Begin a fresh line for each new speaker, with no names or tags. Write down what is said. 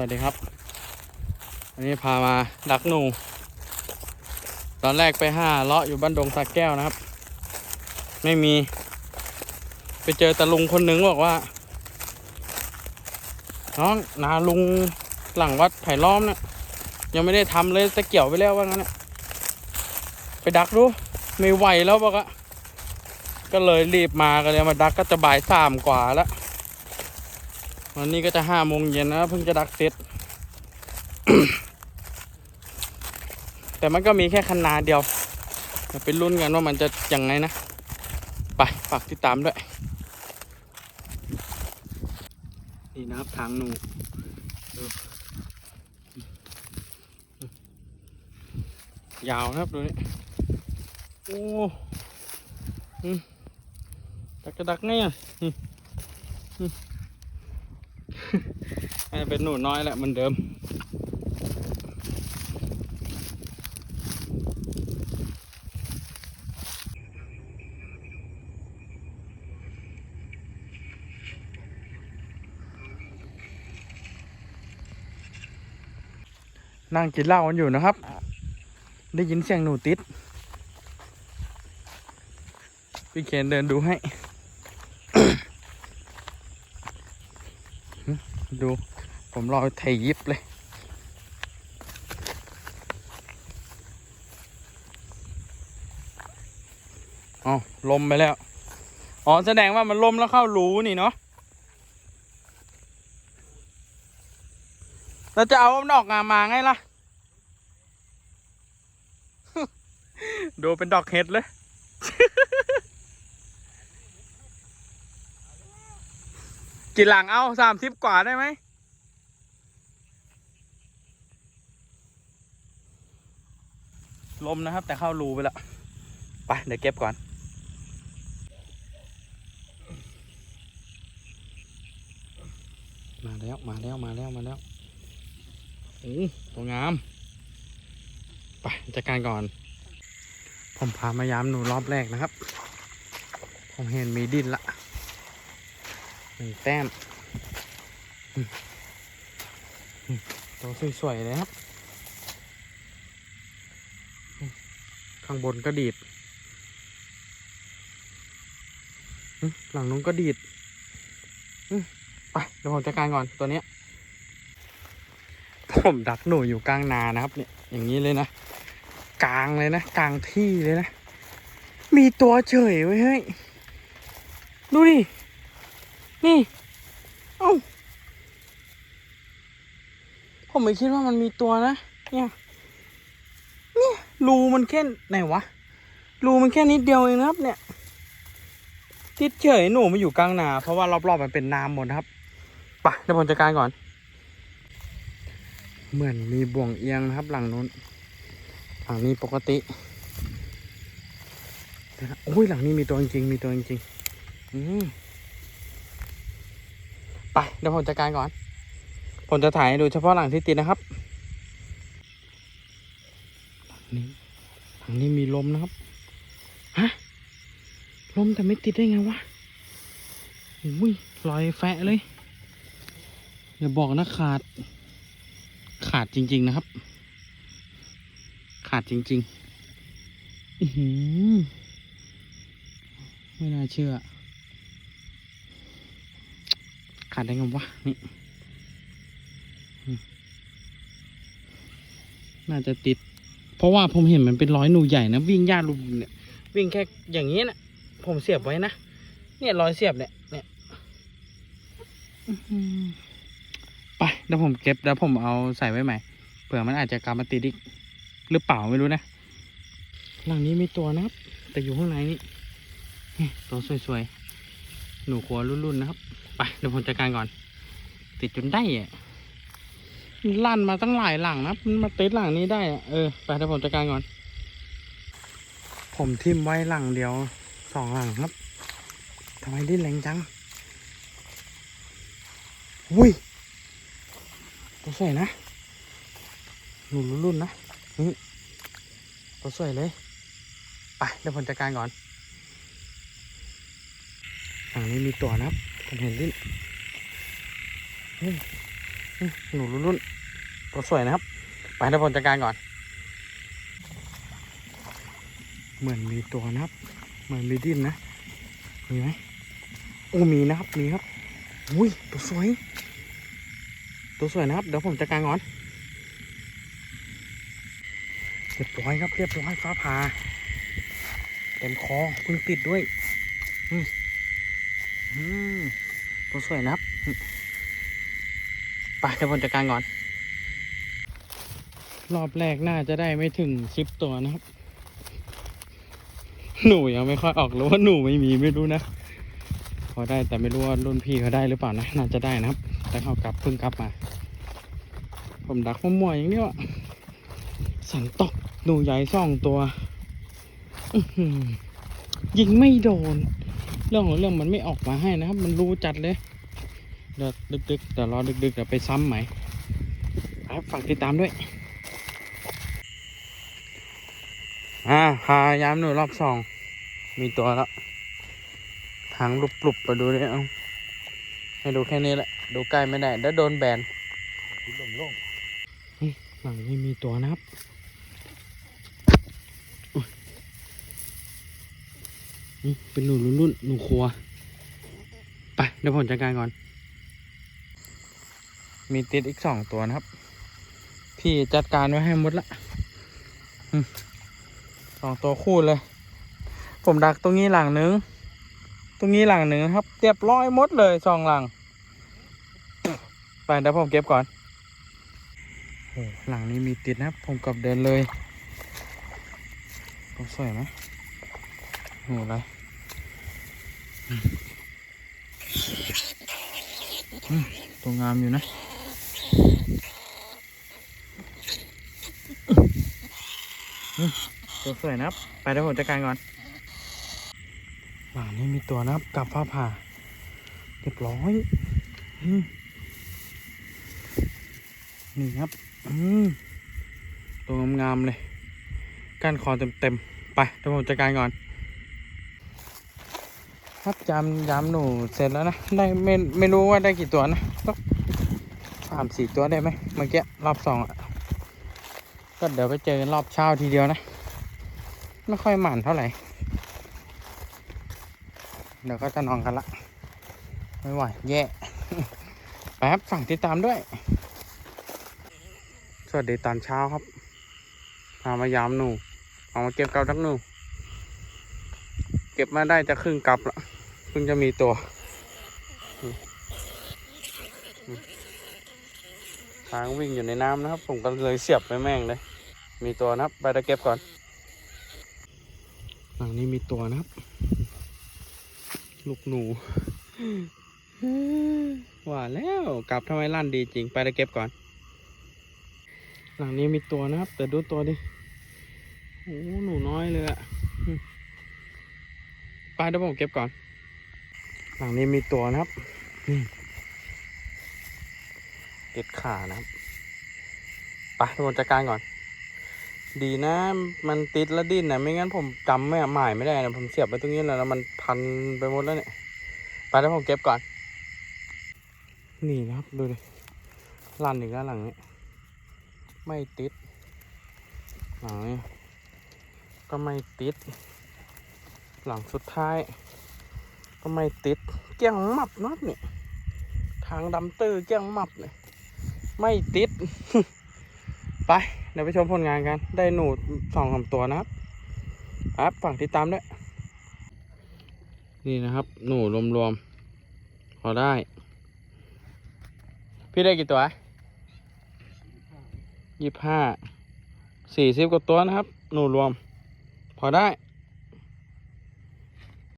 วัสดีครับ วันนี้พามาดักหนู ตอนแรกไปห้าเลาะอยู่บ้านดงสักแก้วนะครับ ไม่มี ไปเจอตาลุงคนหนึ่งบอกว่า น้องนาลุงหลังวัดไผ่ล้อมเนะี่ยยังไม่ได้ทำเลยตะเกี่ยวไปแล้วว่างั้นนะไปดักดู ไม่ไหวแล้วบอกอะก็เลยรีบมากันเลยมาดักก็จะบ่ายสามกว่าแล้ว วันนี้ก็จะห้าโมงเย็นนะเพิ่งจะดักเสร็จ แต่มันก็มีแค่คันนาเดียวเราไปลุ้นกันว่ามันจะยังไงนะ ไปฝากติดตามด้วย นี่นะครับทางหนูยาวนะครับดูนี่โอ้ดักจะดักไงอะ เป็นหนูน้อยแหละเหมันเดิม นั่งกินเหล้ากันอยู่นะครับ ได้ยินเสียงหนูติดพี่เคนเดินดูให้ ดู ผมรอไทยยิบเลย อ๋อ ลมไปแล้ว อ๋อ แสดงว่ามันลมแล้วเข้ารูนี่เนาะเราจะเอามันออกงามาไงล่ะ ดูเป็นดอกเห็ดเลย กี่หลังเอาสามสิบกว่าได้ไหมลมนะครับ แต่เข้ารูไปแล้วไป เดี๋ยวเก็บก่อน มาแล้วมาแล้วมาแล้วมาแล้วโอ้ตัวงาม ไปจัดการก่อน ผมพามายามหนูรอบแรกนะครับ ผมเห็นมีดินละ หนึ่งแต้มตัวสวยๆเลยครับ ข้างบนก็ดีด หลังนู้นก็ดีด ไปเดี๋ยวผมจัดการก่อนตัวเนี้ยผมดักหนูอยู่กลางนานะครับ เนี่ย อย่างนี้เลยนะ กลางเลยนะ กลางที่เลยนะ มีตัวเฉยไว้เฮ้ย ดูดิ นี่เอ้าผมไม่คิดว่ามันมีตัวนะ เนี่ย เนี่ยรูมันแค่ไหนวะ รูมันแค่นิดเดียวเองนะครับ เนี่ยติดเฉยหนูมาอยู่กลางนาเพราะว่ารอบๆมันเป็นน้ำหมดครับไปเดี๋ยวผมจัดการก่อน เหมือนมีบ่วงเอียงนะครับ หลังนู้น หลังนี้ปกติแต่โอ้ยหลังนี้มีตัวจริงมีตัวจริงอืม ไปเดี๋ยวผมจัดการก่อน ผมจะถ่ายให้ดูเฉพาะหลังที่ติดนะครับ หลังนี้ หลังนี้มีลมนะครับ ฮะ ลมแต่ไม่ติดได้ไงวะอุ้ยลอยแฟะเลย อย่าบอกนะขาด ขาดจริง ๆนะครับ ขาดจริง ๆ อือหือไม่น่าเชื่อ ขาดได้ไงวะนี่น่าจะติด เพราะว่าผมเห็นมันเป็นร้อยหนูใหญ่นะวิ่งย่าลุมเนี่ย วิ่งแค่อย่างนี้นะผมเสียบไว้นะเนี่ยร้อยเสียบเนี่ยเนี่ยไปเดี๋ยวผมเก็บแล้วผมเอาใส่ไว้ใหม่เผื่อมันอาจจะกลับมาติดอีกหรือเปล่าไม่รู้นะหลังนี้มีตัวนะครับ แต่อยู่ข้างในนี่นี่ตัวสวยๆ หนูขัวรุ่นๆนะครับ ไปเดี๋ยวผมจัดการก่อน ติดจนได้อะลั่นมาตั้งหลายหลังนะมันมาติดหลังนี้ได้อะเออไปเดี๋ยวผมจัดการก่อน ผมทิมไว้หลังเดียวสองหลังครับทำไมดิ้นแรงจังอุ้ยตัวสวยนะหนูรุ่นๆนะนี่ตัวสวยเลย ไปเดี๋ยวผมจัดการก่อน ฝั่งนี้มีตัวนะครับผมเห็นดิ้นเฮ้ยอืมหนูรุ่นตัวสวยนะครับ ไปเดี๋ยวผมจัดการก่อน เหมือนมีตัวนะครับ เหมือนมีดิ้นนะ มีไหมโอ้มีนะครับ มีครับ อุ้ย ตัวสวย ตัวสวยนะครับ เดี๋ยวผมจัดการก่อนเรียบร้อยครับ เรียบร้อยฟ้าผ่าเต็มคอเพิ่งติดด้วย อืม ตัวสวยนะครับไปเดี๋ยวผมจัดการก่อน รอบแรกน่าจะได้ไม่ถึงสิบตัวนะครับ หนูยังไม่ค่อยออกหรือว่าหนูไม่มีไม่รู้นะพอได้แต่ไม่รู้ว่ารุ่นพี่เขาได้หรือเปล่านะ น่าจะได้นะครับ แต่เขากลับเพิ่งกลับมา ผมดักมั่วๆอย่างนี้วะสันตกหนูใหญ่สองตัว ยิงไม่โดน เรื่องของเรื่องมันไม่ออกมาให้นะครับ มันรู้จัดเลยเดี๋ยวดึกๆเดี๋ยวรอดึกๆเดี๋ยวไปซ้ำใหม่ครับฝากติดตามด้วย อ่าพายามหนูรอบสอง มีตัวแล้วทางลุบลุบไปดูดิเอาให้ดูแค่นี้แหละ ดูใกล้ไม่ได้เดี๋ยวโดนแบน
คุณลงลง
หลังนี้มีตัวนะครับอุ๊ยนี่ เป็นหนูรุ่นรุ่นหนูครัว ไปเดี๋ยวผมจัดการก่อน มีติดอีกสองตัวนะครับ พี่จัดการไว้ให้หมดละสองตัวคู่เลย ผมดักตรงนี้หลังหนึ่งตรงนี้หลังหนึ่งครับ เรียบร้อยหมดเลยสองหลัง ไปเดี๋ยวผมเก็บก่อนหลังนี้มีติดนะครับ ผมกลับเดินเลยสวยไหม โอ้อะไรตัวงามอยู่นะตัวสวยนะครับ ไปเดี๋ยวผมจัดการก่อนหลังนี้มีตัวนะครับกับฟ้าผ่าเรียบร้อยนี่ครับตัวงามๆเลยก้านคอเต็มๆ ไปเดี๋ยวผมจัดการก่อน ครับจำยำหนูเสร็จแล้วนะได้ไม่ไม่รู้ว่าได้กี่ตัวนะสักสามสี่ตัวได้ไหมเมื่อกี้รอบสองอะก็เดี๋ยวไปเจอรอบเช้าทีเดียวนะ ไม่ค่อยหมั่นเท่าไหร่ เดี๋ยวก็จะนอนกันละ ไม่ไหวแย่แป๊บสั่งติดตามด้วย สวัสดีตอนเช้าครับพามายามหนูเอามาเก็บเกาดักหนู เก็บมาได้จะครึ่งกลับละ เพิ่งจะมีตัวช้างวิ่งอยู่ในน้ำนะครับ ผมก็เลยเสียบไปแม่งเลย มีตัวนะครับ ไปตะเก็บก่อนหลังนี้มีตัวนะครับ ลูกหนูว่าแล้วกลับทำไมลั่นดีจริงไปตะเก็บก่อน หลังนี้มีตัวนะครับ แต่ดูตัวดิโอ้หนูน้อยเลยอะไปเดี๋ยวผมเก็บก่อน หลังนี้มีตัวนะครับ นี่ติดขานะครับไปเดี๋ยวผมจัดการก่อน ดีนะ มันติดแล้วดิ้นนะไม่งั้นผมจำไม่หมายไม่ได้นะผมเสียบไปตรงนี้แล้วแล้วมันพันไปหมดแล้วเนี่ยไปเดี๋ยวผมเก็บก่อน นี่นะครับดูดิลั่นอีกแล้วหลังนี้ ไม่ติดหลังนี้ก็ไม่ติด หลังสุดท้าย ก็ไม่ติดเกี้ยงมับนัดเนี่ยทางดำตื้อเกี้ยงมับเนี่ยไม่ติด ไปเดี๋ยวไปชมผลงานกัน ได้หนูสองสามตัวนะครับครับฝากติดตามด้วย นี่นะครับ หนูรวมๆพอได้ พี่ได้กี่ตัวยี่ห้าสี่สิบกว่าตัวนะครับ หนูรวม พอได้